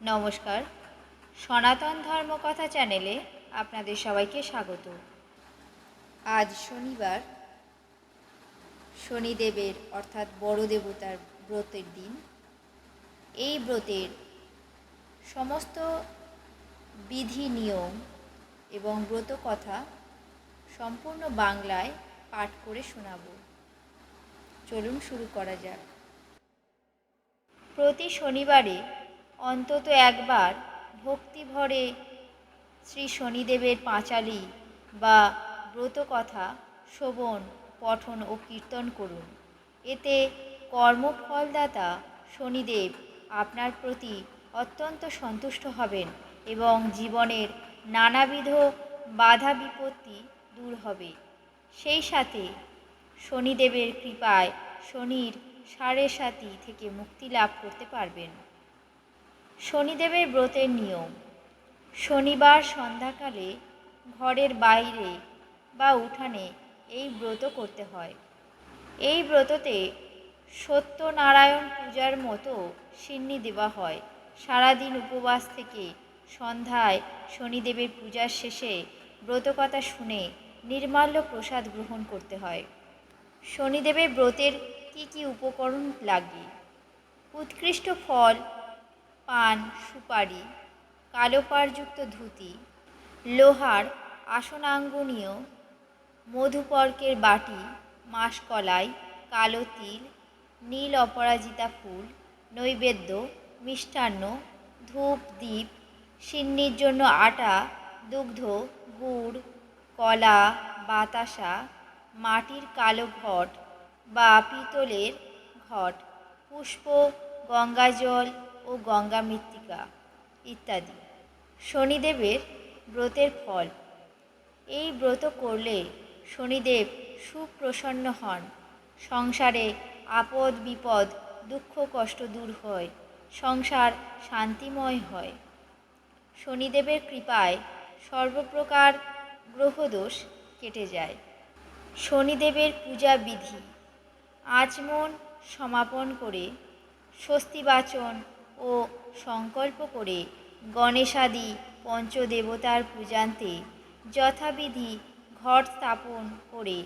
নমস্কার। সনাতন ধর্মকথা চ্যানেলে আপনাদের সবাইকে স্বাগত। আজ শনিবার, শনিদেবের অর্থাৎ বড় দেবতার ব্রতের দিন। এই ব্রতের সমস্ত বিধি, নিয়ম এবং ব্রত কথা সম্পূর্ণ বাংলায় পাঠ করে শোনাব। চলুন শুরু করা যাক। প্রতি শনিবারে অন্তত একবার ভক্তিভরে শ্রী শনিদেবের পাঁচালি বা ব্রতকথা শোভন, পঠন ও কীর্তন করুন। এতে কর্মফলদাতা শনিদেব আপনার প্রতি অত্যন্ত সন্তুষ্ট হবেন এবং জীবনের নানাবিধ বাধা বিপত্তি দূর হবে। সেই সাথে শনিদেবের কৃপায় শনির সাড়ে সাতি থেকে মুক্তি লাভ করতে পারবেন। শনিদেবের ব্রতের নিয়ম। শনিবার সন্ধ্যাকালে ঘরের বাইরে বা উঠানে এই ব্রত করতে হয়। এই ব্রততে সত্যনারায়ণ পূজার মতো সিন্নি দেওয়া হয়। সারাদিন উপবাস থেকে সন্ধ্যায় শনিদেবের পূজার শেষে ব্রতকথা শুনে নির্মাল্য প্রসাদ গ্রহণ করতে হয়। শনিদেবের ব্রতের কি কি উপকরণ লাগে? উৎকৃষ্ট ফল পান সুপারি কালো পাড়যুক্ত ধুতি, লোহার আসনাঙ্গনীয়, মধুপর্কের বাটি, মাসকলাই, কালো তিল, নীল অপরাজিতা ফুল, নৈবেদ্য, মিষ্টান্ন, ধূপ দ্বীপ সিন্নির জন্য আটা, দুগ্ধ, গুড়, কলা, বাতাসা, মাটির কালো ঘট বা পিতলের ঘট। পুষ্প গঙ্গাজল ও গঙ্গা মৃত্তিকা ইত্যাদি। শনিদেবের ব্রতের ফল। এই ব্রত করলে শনিদেব সুপ্রসন্ন হন। সংসারে আপদ, বিপদ, দুঃখ, কষ্ট দূর হয়। সংসার শান্তিময় হয়। শনিদেবের কৃপায় সর্বপ্রকার গ্রহদোষ কেটে যায়। শনিদেবের পূজা বিধি। আচমন সমাপন করে, স্বস্তিবাচন ও সংকল্প করে গণেশাদি পঞ্চদেবতার পূজান্তে যথাবিধি ঘট স্থাপন করে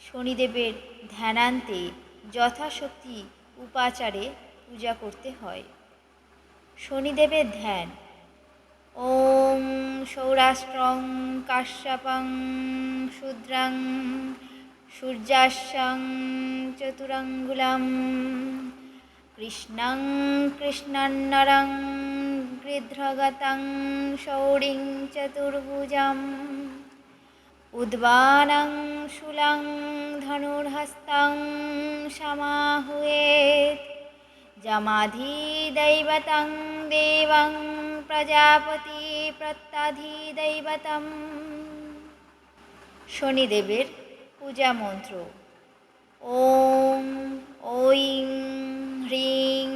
শনিদেবের ধ্যানান্তে যথাশক্তি উপাচারে পূজা করতে হয়। শনিদেবের ধ্যান, ওম সৌরাষ্ট্রং কাশ্যপং শূদ্রাং সূর্যাশং চতুরঙ্গুলাম, কৃষ্ণং কৃষ্ণান্নরং গৃধ্রগতং সৌরিং চতুর্ভুজম, উদ্বানং শুলং ধনুর্হস্তং সমাহুয়েত জমাধি দৈবতং দেবং প্রজাপতি প্রত্যাধি দৈবতম শনিদেবের পূজা মন্ত্র ওম ঐং হ্রিং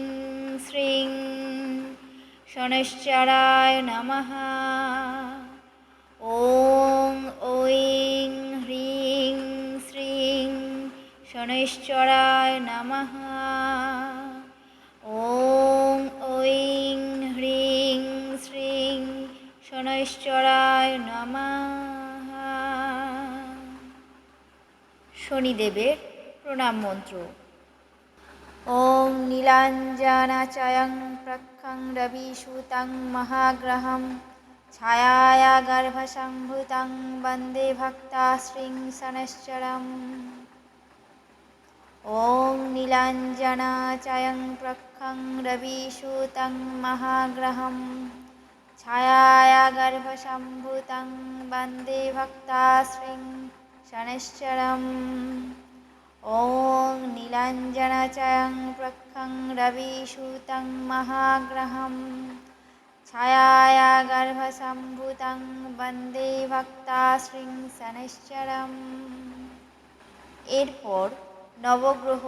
শ্রিং শনেশ্চরায় নমঃ। ওম ঐং হ্রিং শ্রিং শনৈশ্চরায় শনিদেবের প্রণাম মন্ত্র ॐ नीलाञ्जनाचयं प्रखं रविसूतं महाग्रहं छायाया गर्भसम्भूतं वन्दे भक्ताश्रीं शनश्चरम् ॐ नीलाञ्जनाचयं प्रखं रविसूतं महाग्रहं छायाया गर्भसम्भूतं वन्दे भक्ताश्रीं शनश्चरम् ॐ नीलाञ्जनचयं प्रखं रविसूतं महाग्रहं छायाया गर्भसम्भूतं वन्दे ভক্তাশ্রীং শনৈশ্চরম এরপর নবগ্রহ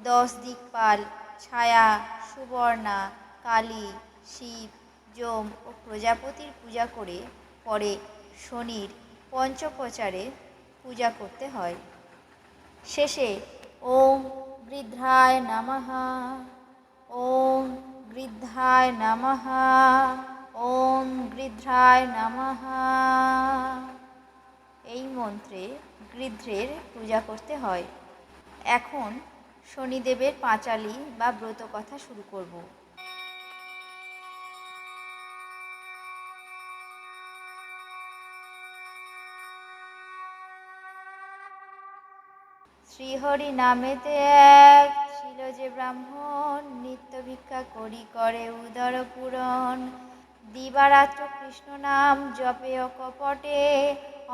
দশ দিকপাল ছায়া সুবর্ণা কালী শিব যম ও প্রজাপতির পূজা করে পরে শনির পঞ্চপ্রচারে পূজা করতে হয়। শেষে ওম বৃদ্ধায় নমঃ, ওম গৃদ্ধায় নমঃ, ওম গৃধ্রায় নমঃ। এই মন্ত্রে গৃধ্রের পূজা করতে হয়। এখন শনিদেবের পাঁচালি বা ব্রত কথা শুরু করব। শ্রীহরি নামেতে এক ছিল যে ব্রাহ্মণ, নিত্য ভিক্ষা করি করে উদর পূরণ। দিবারাত্র কৃষ্ণ নাম জপে অকপটে,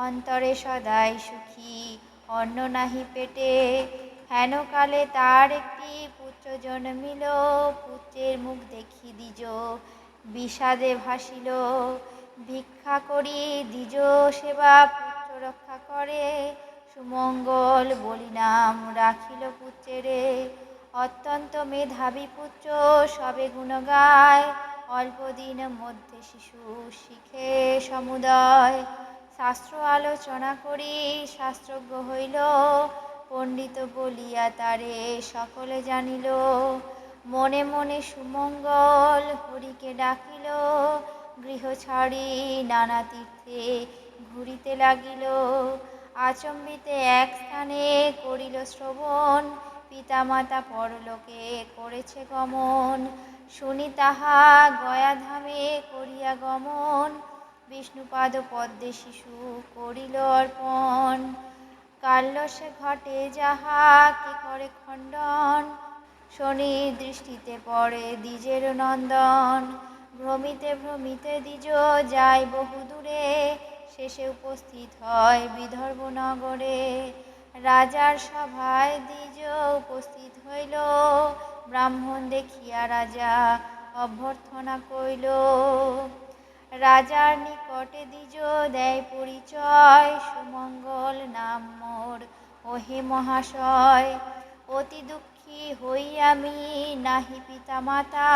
অন্তরে সদাই সুখী, অন্ন নাহি পেটে। হেন কালে তার একটি পুত্র জন্মিল, পুত্রের মুখ দেখি দিজ বিষাদে ভাসিল। ভিক্ষা করি, দ্বিজ সেবা পুত্র রক্ষা করে সুমঙ্গল বলি নাম রাখিল পুত্রেরে। অত্যন্ত মেধাবী পুত্র, সবে গুণ গায় অল্প দিন মধ্যে শিশু শিখে সমুদয়। শাস্ত্র আলোচনা করি, শাস্ত্রজ্ঞ হইল। পণ্ডিত বলিয়া তারে সকলে জানিল। মনে মনে সুমঙ্গল হরিকে ডাকিল। গৃহ ছাড়ি নানা তীর্থে ঘুরিতে লাগিল। আচম্বিতে এক স্থানে করিল শ্রবণ, পিতামাতা পরলোকে করেছে গমন। শুনি তাহা গয়াধামে করিয়া গমন, বিষ্ণুপাদ পদ্মে শিশু করিল অর্পণ। কাল্যসে ঘটে যাহা, কে করে খণ্ডন? শনি দৃষ্টিতে পড়ে দ্বিজের নন্দন। ভ্রমিতে ভ্রমিতে দ্বিজ, যায় বহু দূরে শেষে উপস্থিত হয় বিদর্ভ নগরে রাজার সভায় দ্বিজ উপস্থিত হইল। ব্রাহ্মণ দেখিয়া রাজা অভ্যর্থনা কইল, রাজার নিকটে দ্বিজ দেয় পরিচয়, সুমঙ্গল নাম মোর, ওহে মহাশয়। অতি দুঃখী হই আমি, নাহি পিতা মাতা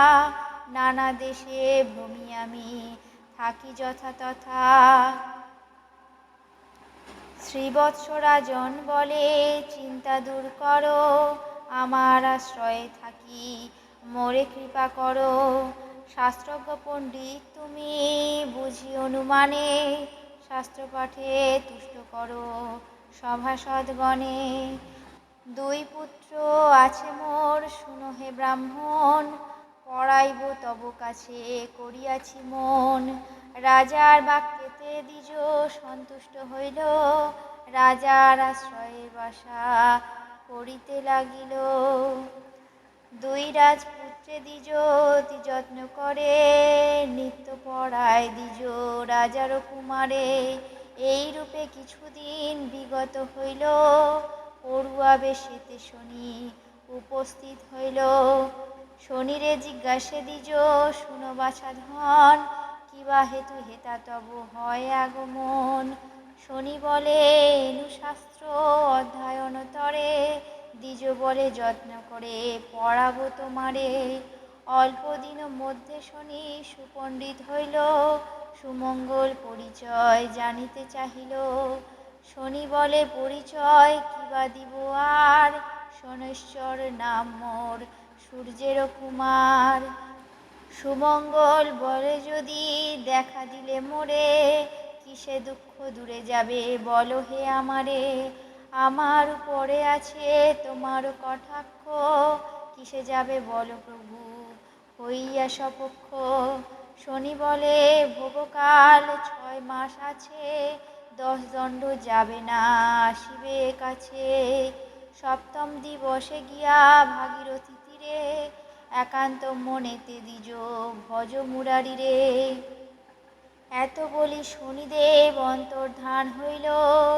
নানা দেশে ভূমি আমি, থাকি যথা তথা শ্রীবৎস রাজন বলে, চিন্তা দূর করো, আমার আশ্রয়ে থাকি। মোরে কৃপা করো। শাস্ত্রজ্ঞ পণ্ডিত, তুমি বুঝি অনুমানে শাস্ত্র পাঠে তুষ্ট করো। সভাসদগণে, দুই পুত্র আছে মোর, শুনো হে ব্রাহ্মণ, পড়াইব তব কাছে, করিয়াছি মন। রাজার বাক্যেতে দ্বিজ সন্তুষ্ট হইল। রাজার আশ্রয়ে বাসা করিতে লাগিল। দুই রাজপুত্রে দ্বিজ যত্ন করে। নিত্য পড়ায় দ্বিজ রাজার কুমারে। এই রূপে কিছুদিন বিগত হইল। পড়ুয়া বেশেতে শনি উপস্থিত হইল। শনিরে জিজ্ঞাসে দ্বিজ, শুনো বাছা ধন কিবা হেতু হেতা তব হয় আগমন। শনি বলে শাস্ত্র অধ্যয়ন তরে, দ্বিজ বলে যত্ন করে পড়াবো তোমারে। অল্প দিন মধ্যে শনি সুপণ্ডিত হইল, সুমঙ্গল পরিচয় জানিতে চাহিল। শনি বলে, পরিচয় কিবা দিব আর? শনৈশ্বর নাম মোর সূর্যের কুমার। সুমঙ্গল বলে যদি দেখা দিলে মোরে, কিসে দুঃখ দূরে যাবে বলো হে আমারে? আমার উপরে আছে তোমার কটাক্ষ, কিসে যাবে বলো প্রভু? হইয়া সপক্ষ, শনি বলে ভোগকাল ছয় মাস আছে, দশ দণ্ড যাবে না, আসিবে কাছে। সপ্তম দিবসে গিয়া ভাগীরথী তীরে একান্ত মনেতে দ্বিজ ভজ মুরারি রে। এত বলি শনিদেব অন্তর্ধান হইল,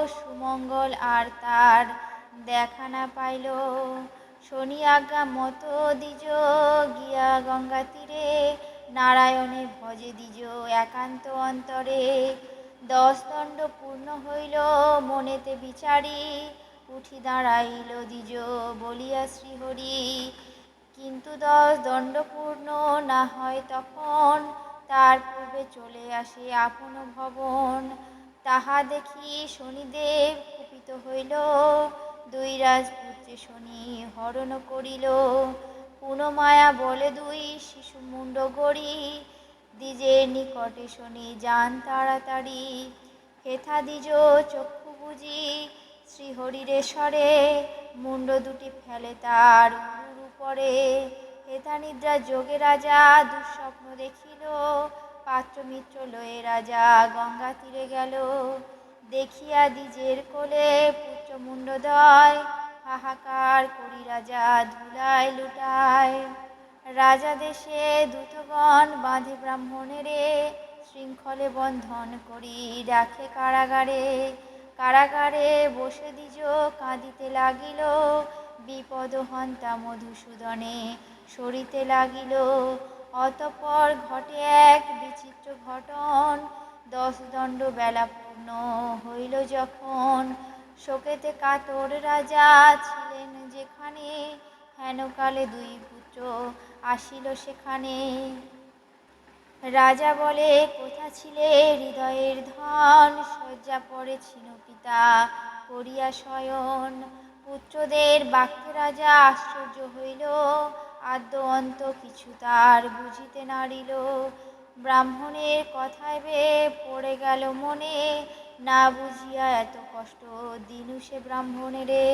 সুমঙ্গল আর তার দেখা না পাইল। শনি আজ্ঞা মতো দ্বিজ, গিয়া গঙ্গা তীরে, নারায়ণে ভজে দ্বিজ একান্ত অন্তরে। দশ দণ্ড পূর্ণ হইল, মনেতে বিচারি, উঠি দাঁড়াইল দ্বিজ বলিয়া শ্রীহরি। কিন্তু দশ দণ্ডপূর্ণ না হয় তখন তার পূর্বে চলে আসে আপন ভবন। তাহা দেখি শনিদেব কুপিত হইল, দুই রাজপুত্রে শনি হরণ করিল। পুনমায়া বলে দুই শিশু মুন্ড গড়ি দ্বিজের নিকটে শনি যান তাড়াতাড়ি। হেথা দ্বিজ চক্ষু বুঝি শ্রীহরিরে স্বরে মুন্ড দুটি ফেলে তার উপরে হেথা নিদ্রা যোগে রাজা দুঃস্বপ্ন দেখিল, পাত্র মিত্র লয়ে রাজা গঙ্গা তীরে গেল। দেখিয়া দ্বিজের কোলে পুত্র মুন্ডদয় হাহাকার করি রাজা ধুলায় লুটায়। রাজা দেশে দূতগণ বাঁধে ব্রাহ্মণেরে, শৃঙ্খলে বন্ধন করি রাখে কারাগারে। কারাগারে বসে দ্বিজ কাঁদিতে লাগিল বিপদ হন্তা মধুসূদনে সরিতে লাগিল। অতপর ঘটে এক বিচিত্র ঘটন। দশ দণ্ড বেলা পূর্ণ হইল যখন। শোকেতে কাতর রাজা ছিলেন যেখানে। হেনকালে দুই পুত্র আসিল সেখানে। রাজা বলে, কোথা ছিলে হৃদয়ের ধন? শয্যা পড়ে ছিল পিতা করিয়া শয়ন। পুত্রদের বাক্যে রাজা আশ্চর্য হইল। আদ্য অন্ত কিছু তার বুঝিতে নাড়িল ব্রাহ্মণের কথায় বে পড়ে গেল মনে। না বুঝিয়া এত কষ্ট দিনু সে ব্রাহ্মণেরে।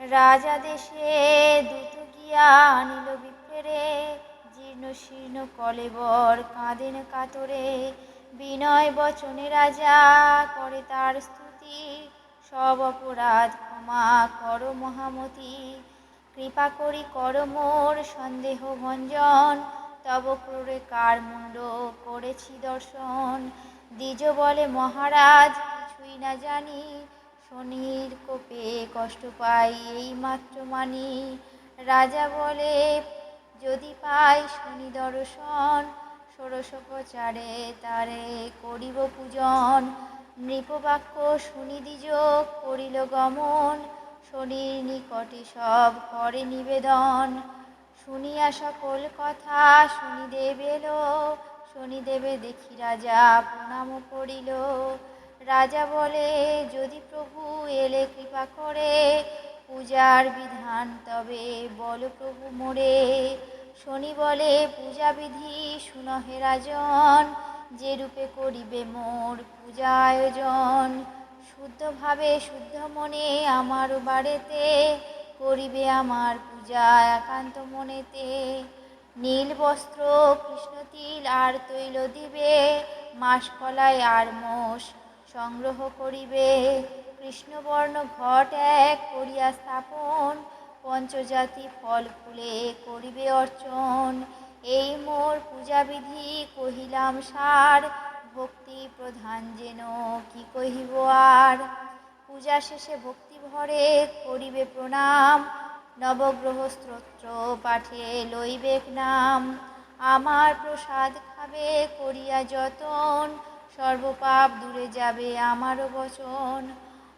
রাজা দেশে দ্রুত গিয়া আনিল বিপ্রেরে। জীর্ণ শীর্ণ কলেবর কাঁদেন কাতরে। বিনয় বচনে রাজা করে তার স্তুতি। সব অপরাধ ক্ষমা কর মহামতি। কৃপা করি কর মোর সন্দেহ ভঞ্জন। তব ক্রোড়ে কার মুন্ড করেছি দর্শন। দ্বিজ বলে, মহারাজ, কিছুই না জানি। শনির কোপে কষ্ট পাই এই মাত্র মানি। রাজা বলে, যদি পাই শনি দর্শন ষোড়শোপচারে তারে করিব পূজন। নৃপবাক্য দ্বিজ, করিল গমন। শনির নিকটে সব করে নিবেদন। শুনিয়া সকল কথা শনিদেব এলো। শনিদেবে দেখি রাজা প্রণাম করিল। রাজা বলে, যদি প্রভু এলে কৃপা করে, পূজার বিধান তবে বল প্রভু মোরে। শনি বলে, পূজা বিধি শুনহে রাজন যে রূপে করিবে মোর পূজা আয়োজন শুদ্ধভাবে শুদ্ধ মনে আমার বাড়িতে করিবে আমার পূজা একান্ত মনেতে। নীল বস্ত্র, কৃষ্ণ তিল আর তৈল দিবে মাসকলাই আর মোষ সংগ্রহ করিবে। কৃষ্ণবর্ণ ঘট এক করিয়া স্থাপন, পঞ্চজাতি ফল ফুলে করিবে অর্চন। এই মোর পূজাবিধি কহিলাম সার, ভক্তি প্রধান যেন কি কহিব আর? পূজা শেষে ভক্তি ভরে করিবে প্রণাম নবগ্রহ স্তোত্র পাঠে লইবেক নাম। আমার প্রসাদ খাবে করিয়া যতন, সর্বপাপ দূরে যাবে আমারও বচন।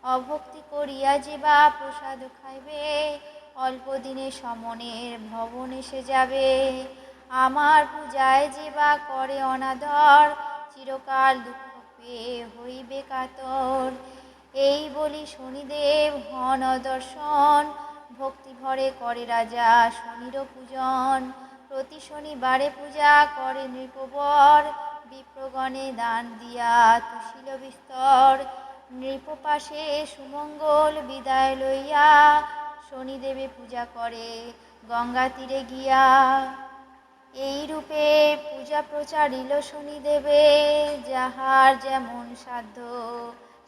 অভক্তি করিয়া যে বা প্রসাদ খাইবে, অল্প দিনে সমনের ভবন এসে যাবে। আমার পূজায় যে বা করে অনাদর, চিরকাল দুঃখ পেয়ে হইবে কাতর। এই বলি শনিদেব, হন দর্শন, ভক্তি ভরে করে রাজা শনির পূজন। প্রতি শনিবারে পূজা করে নৃপবর, বিপ্রগণে দান দিয়া তুশিল বিস্তর। নৃপপাশে সুমঙ্গল বিদায় লইয়া শনিদেবে পূজা করে গঙ্গা তীরে গিয়া এই রূপে পূজা প্রচারিল শনিদেবে, যাহার যেমন সাধ্য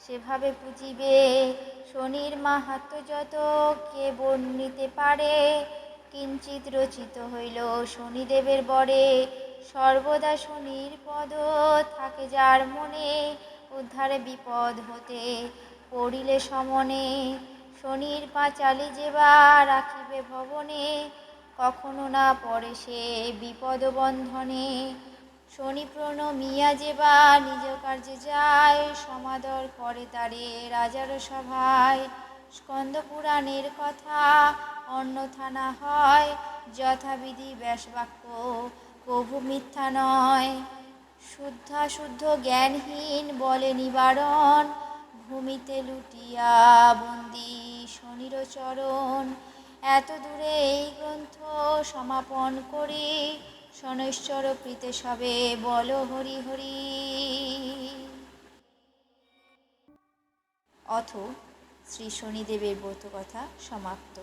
সেভাবে পুজিবে। শনির মাহাত্ম যত কে বর্ণিতে পারে কিঞ্চিত রচিত হইল শনিদেবের বরে। সর্বদা শনির পদ থাকে যার মনে, উদ্ধারে বিপদ হতে পড়িলে সমনে। শনির পাঁচালি যেবা রাখিবে ভবনে কখনো না পড়ে সে বিপদ বন্ধনে শনি প্রণমিয়া যেবা নিজ কার্যে যায়, সমাদর করে তারে রাজার সভায়। স্কন্দ পুরাণের কথা অন্যথা না হয়, যথাবিধি ব্যাসবাক্য কভু মিথ্যা নয়। শুদ্ধা শুদ্ধ জ্ঞানহীন বলে নিবারণ, ভূমিতে লুটিয়া বন্দি শনির চরণ। এত দূরে এই গ্রন্থ সমাপন করি। শনৈশ্বর প্রীতে সবে বল হরি হরি। অথ শ্রী শনিদেবের ব্রত কথা সমাপ্ত।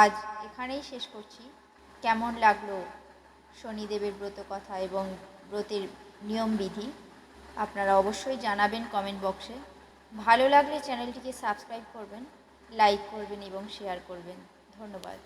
আজ এখানেই শেষ করছি। কেমন লাগল শনিদেবের ব্রত কথা এবং ব্রতের নিয়মবিধি আপনারা অবশ্যই জানাবেন কমেন্ট বক্সে ভালো লাগলে চ্যানেলটিকে সাবস্ক্রাইব করবেন লাইক করবেন এবং শেয়ার করবেন। ধন্যবাদ।